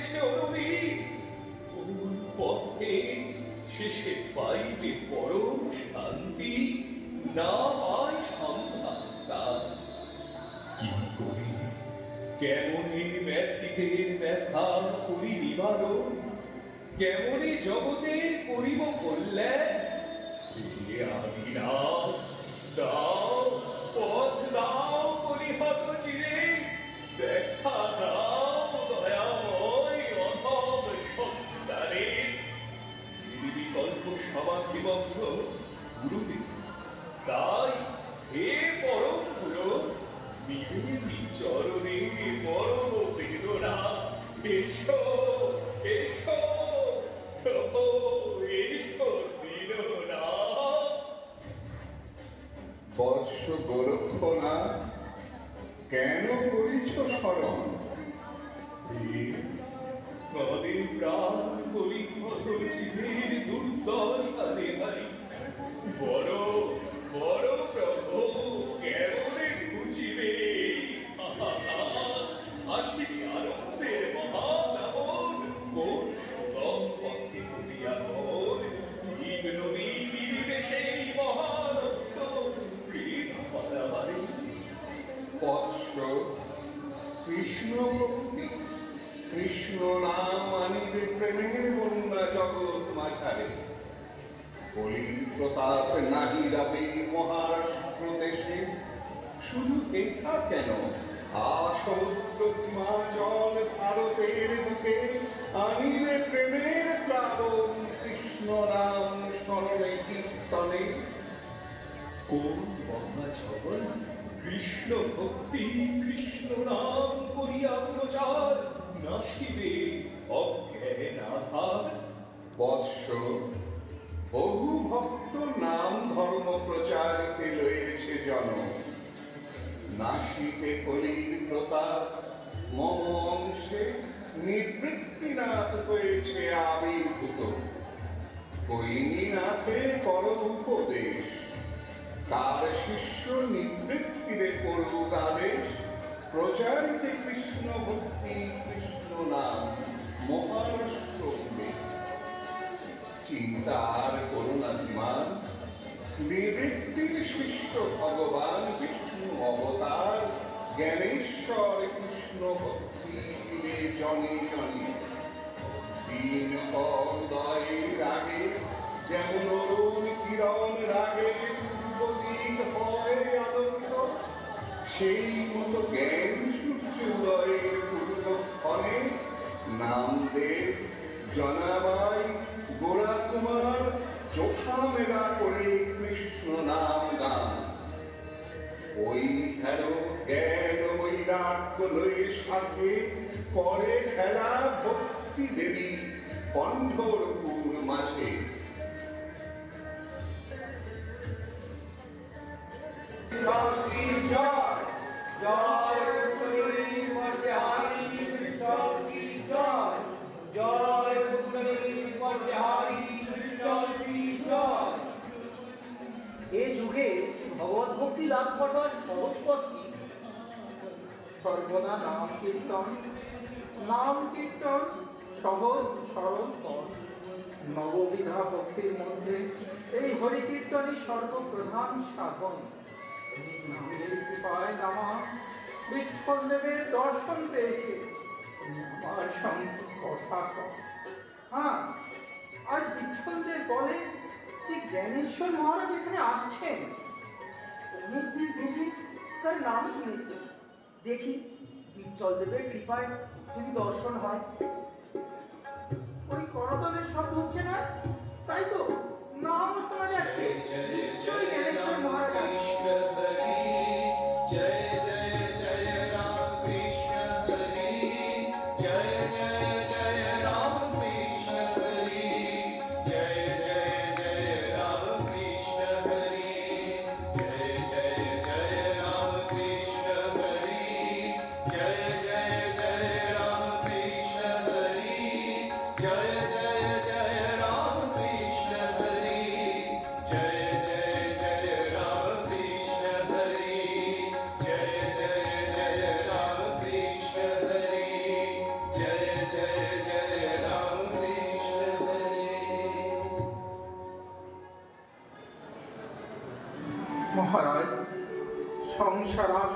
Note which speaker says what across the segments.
Speaker 1: চলেছে অরুণী। কোন পথে শেষে পাইবে পরম শান্তি, না সন্ধান তার। কি করি? কেমনে ব্যথিতের ব্যথা করি নিবারণ? কেমনে জগতের করিব কল্যাণ? দাও, পথ দাও পরিহত চিরে দেখা
Speaker 2: কৃষ্ণ নাম প্রেমের কৃষ্ণ নাম স্মরণে কীর্তনে।
Speaker 1: কোন কৃষ্ণ ভক্তি কৃষ্ণ নাম করিয়া
Speaker 2: বৎস বহু ভক্ত নাম ধর্ম প্রচারিতে লয়েছে জন নাসিতে কলির প্রতাপ, মম অংশে নিবৃত্তিনাথ হয়েছে আবির্ভূত। কৈনীনাথে কর উপদেশ, তার শিষ্য নিবৃত্তিরে করুক আদেশ। প্রচারিতে কৃষ্ণ ভক্তি কৃষ্ণ নাম মহারাষ্ট্র চিন্তার করুণাধিমান নিবৃত্তির শিষ্য ভগবান বিষ্ণু অবতার, জ্ঞানেশ্বর কৃষ্ণ ভক্তি জনে জনে। দিন উদয়ের রাগে যেমন অরুণ কিরণ রাগে পূর্বদিক হয় আলোকিত সেই মতো জ্ঞান বৈরাগ্য সাথে করে খেলা ভক্তি দেবী পণ্ঢরপুর মাঝে।
Speaker 3: জয়
Speaker 4: এ যুগে ভগবত ভক্তি লাভ করবার সহজ পথ কি?
Speaker 5: সর্বদা নাম কীর্তন নাম কীর্তন সহজ সরল পথ। নববিধা ভক্তির মধ্যে এই হরি কীর্তনই সর্বপ্রধান সাধন। নামের কৃপায় নামা, বিঠল দেবের দর্শন পেয়েছে। আমার সঙ্গে কথা হ্যাঁ আজ বিঠলদের বলে যে জ্ঞানেশ্বর মহারাজ এখানে আসছেন?
Speaker 4: অনেকদিন থেকে তার নাম শুনেছি দেখি বিচল দেবের কৃপায় যদি দর্শন হয়।
Speaker 5: ওই করতলের শব্দ হচ্ছে না? তাই তো? নাম শোনা যাচ্ছে। নিশ্চয়ই জ্ঞানেশ্বর মহারাজ।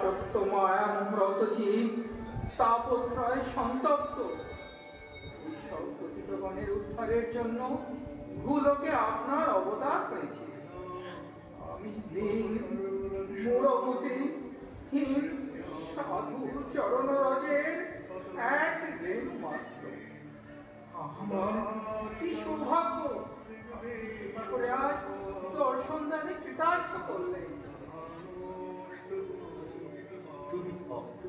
Speaker 5: সংসারাসক্ত মায়া মোহরত জীব তাপত্রয় সন্তপ্ত। সব পতিতগণের উদ্ধারের জন্য ভূলোকে আপনার অবতার হয়েছে আমি হীন, সাধু চরণ রজের এক রেণু মাত্র। আমার কি সৌভাগ্য? করে আজ দর্শন দানে কৃতার্থ করলেন।
Speaker 1: ভক্ত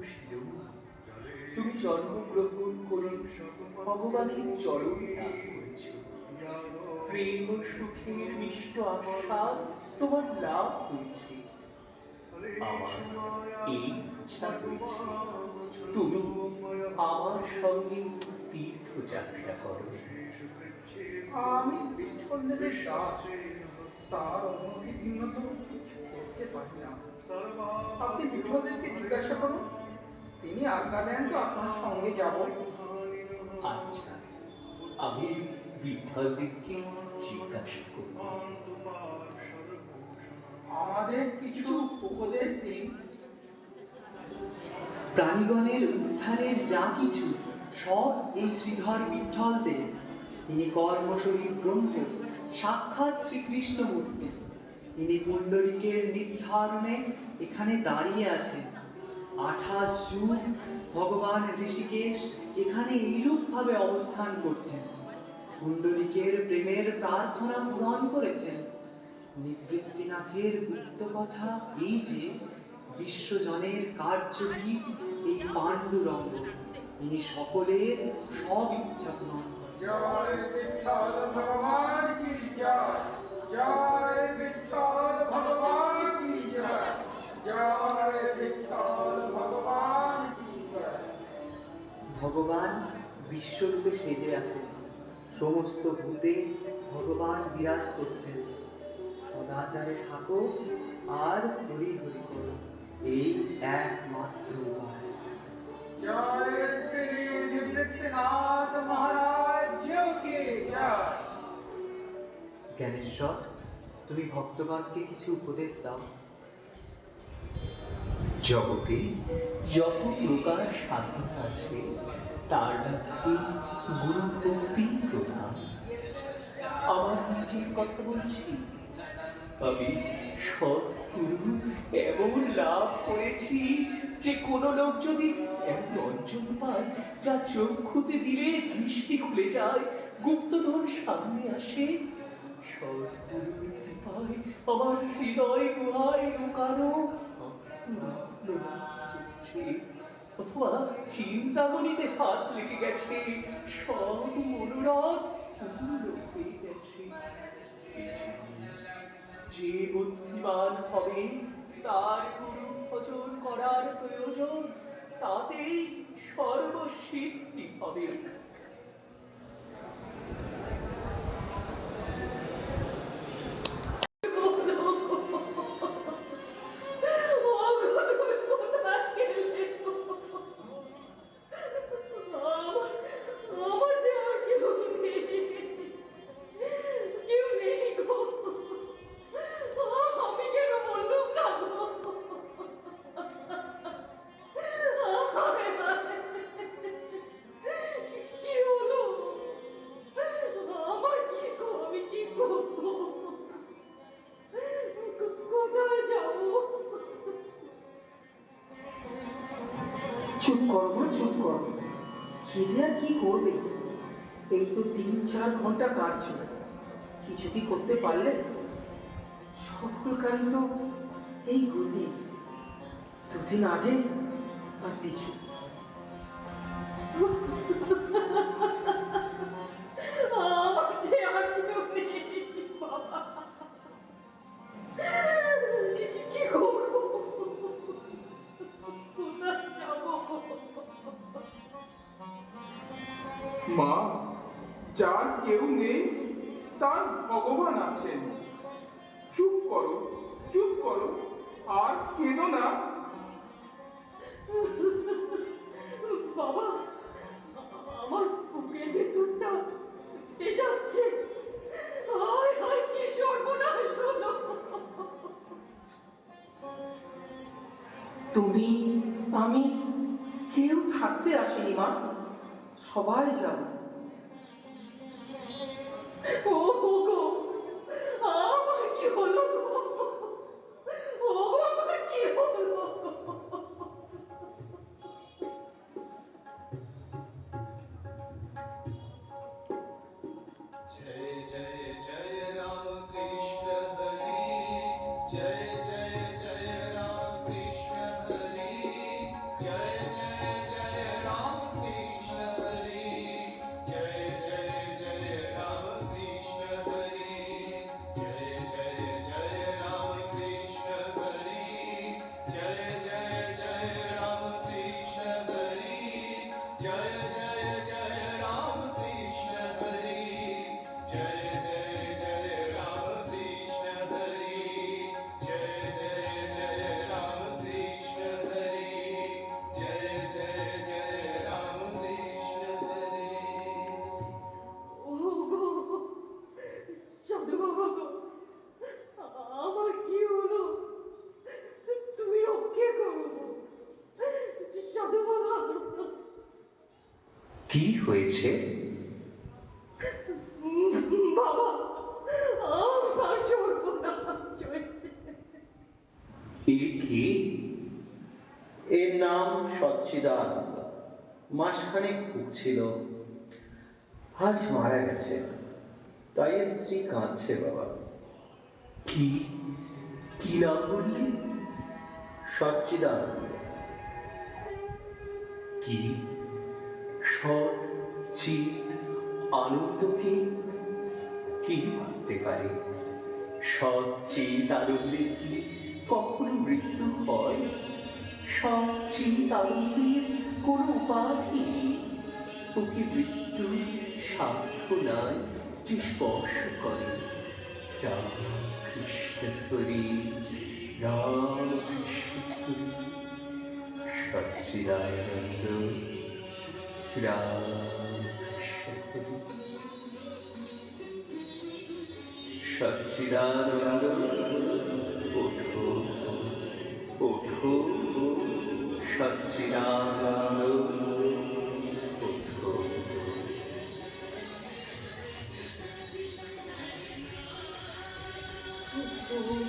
Speaker 1: তুমি জন্মগ্রহণ করে, ভগবানের চরণ লাভ করেছ। প্রেম, সুখের মিষ্ট আস্বাদ তোমার লাভ হয়েছে। আমার এই ইচ্ছা হয়েছে তুমি আমার সঙ্গে তীর্থ যাত্রা করো।
Speaker 5: আমি বিচ্ছন্নের দাস তার অনুমতি ভিন্ন কিছু করতে পারি না। আপনি বিঠলদেরকে জিজ্ঞাসা করুন। তিনি আজ্ঞা দেন তো আপনার সঙ্গে যাব।
Speaker 1: আচ্ছা আমি বিঠলদেরকে জিজ্ঞাসা করব।
Speaker 5: আমাদের কিছু উপদেশ দিন।
Speaker 6: প্রাণীগণের উদ্ধারের যা কিছু সব এই শ্রীধর বিঠ্ঠলদের তিনি কর্মশহী ব্রহ্ম সাক্ষাৎ শ্রীকৃষ্ণমূর্তি তিনি পুণ্ডরিকের নির্ধারণে এখানে দাঁড়িয়ে আছেন। আঠাশ যুগ ভগবান ঋষিকেশ এখানে এইরূপভাবে অবস্থান করছেন। পুণ্ডরিকের প্রেমের প্রার্থনা পূরণ করেছেন। নিবৃত্তিনাথের গুপ্ত কথা এই যে বিশ্বজনের কার্যবীজ এই পাণ্ডুরঙ্গ ইনি সকলের সব ইচ্ছা পূরণ করেন।
Speaker 5: জয় বিঠল ভগবান কি জয়? জয় বিঠল ভগবান কি জয়? জয় ভগবান কি জয়
Speaker 6: ভগবান বিশ্বরূপে সেজে আছেন। সমস্ত ভূতে ভগবান বিরাজ করছেন। সদাচারে থাকো আর হরি হরি করো। এই একমাত্র উপায়।
Speaker 5: জয় শ্রী নিবৃত্তিনাথ মহারাজ
Speaker 6: জ্ঞানেশ্বর তুমি ভক্তগণকে কিছু উপদেশ দাও।
Speaker 1: জগতে যত প্রকার সাধনা আছে তার মধ্যে গুরু ভক্তি প্রধান। আমার নিজের কথা বলছি। আমি সৎগুরু এমন লাভ করেছি যে কোনো লোক যদি এমন অঞ্চল পায় যা চক্ষুতে দিলে দৃষ্টি খুলে যায় গুপ্তধন সামনে আসে সৎগুরুর আমার হৃদয় গুহায় লুকানো অথবা চিন্তামণিতে হাত লেগে গেছে সব মনোরথ হয়ে গেছে যে বুদ্ধিমান হবে তার গুরু ভজন করার প্রয়োজন তাতেই সর্বসিদ্ধি হবে
Speaker 7: মা চুপ আর কি করবে? এই তো তিন চার ঘণ্টা কাজ কিছু কি করতে পারলে? সকল কারই তো এই গতি। দুদিন আগে আর পিছু
Speaker 5: করো চুপ করো আর কেঁদো না।
Speaker 8: বাবা আমার বুকের ভেতরটা যাচ্ছে। হায় হায় কি সর্বনাশ হলো।
Speaker 4: তুমি আমি কেউ থাকতে আসেনি মা। সবাই যাও
Speaker 8: কি
Speaker 1: হয়েছে? কি?
Speaker 7: এর নাম সচ্চিদানন্দ। মাসখানেক ভুগছিল। আজ মারা গেছে। তাই স্ত্রী কাঁদছে বাবা।
Speaker 1: কি? কি নাম বললি?
Speaker 7: সচ্চিদানন্দ।
Speaker 1: কি? সৎ চিত আনন্দকে কি? ভাবতে পারে? সৎ চিত আনন্দের কি কখনো মৃত্যু হয়? সৎ চিত আনন্দের কোনো উপাধি ওকে মৃত্যু সাধ্য নাই যে স্পর্শ করে। রাম কৃষ্ণ হরি রাম কৃষ্ণ হরি সচ্চিদানন্দ সচ্চিদানন্দ ওঠো ওঠো সচ্চিদানন্দ ওঠো
Speaker 8: ও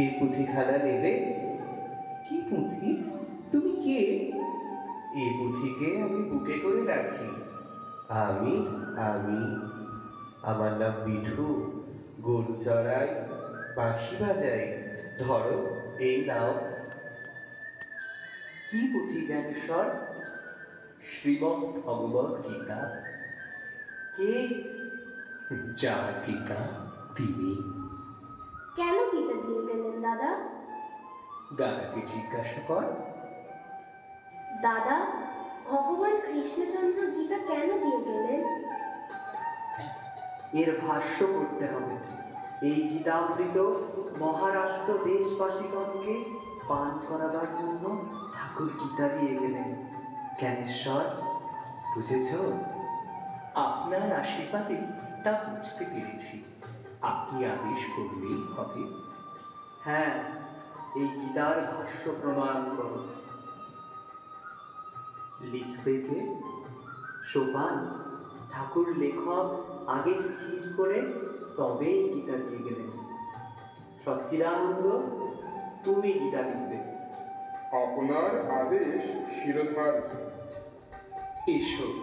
Speaker 9: এই পুঁথিখানা নেবে? কি পুঁথি? তুমি কে? এই পুঁথিকে আমি বুকে করে রাখি। আমি আমি। আমার নাম বিঠু। গরু চড়াই বাঁশি বাজাই। ধরো এই নাও।
Speaker 6: কি পুঁথি জ্ঞানেশ্বর
Speaker 1: শ্রীমৎ ভগবত গীতা।
Speaker 6: কে?
Speaker 1: যার পিতা তিনি।
Speaker 10: কেন গীতা দিয়ে গেলেন? দাদা?
Speaker 1: দাদাকে জিজ্ঞাসা কর।
Speaker 10: দাদা ভগবান কৃষ্ণচন্দ্র গীতা কেন দিয়ে গেলেন?
Speaker 6: এর ভাষ্য করতে হবে। এই গীতামৃত মহারাষ্ট্র দেশবাসীগণকে পান করাবার জন্য ঠাকুর গীতা দিয়ে গেলেন। জ্ঞানেশ্বর
Speaker 1: বুঝেছ? আপনার আশীর্বাদে তা বুঝতে পেরেছি। আপনি আদেশ করলেই হবে।
Speaker 6: হ্যাঁ এই গীতার ভাষ্য প্রমাণ করো। লিখবে যে সোপান ঠাকুর লেখক আগে স্থির করে তবেই গীতা দিয়ে গেলেন। সচ্চিদানন্দ তুমি গীতা লিখবে।
Speaker 11: আপনার আদেশ শিরোধার্য।
Speaker 1: এসো।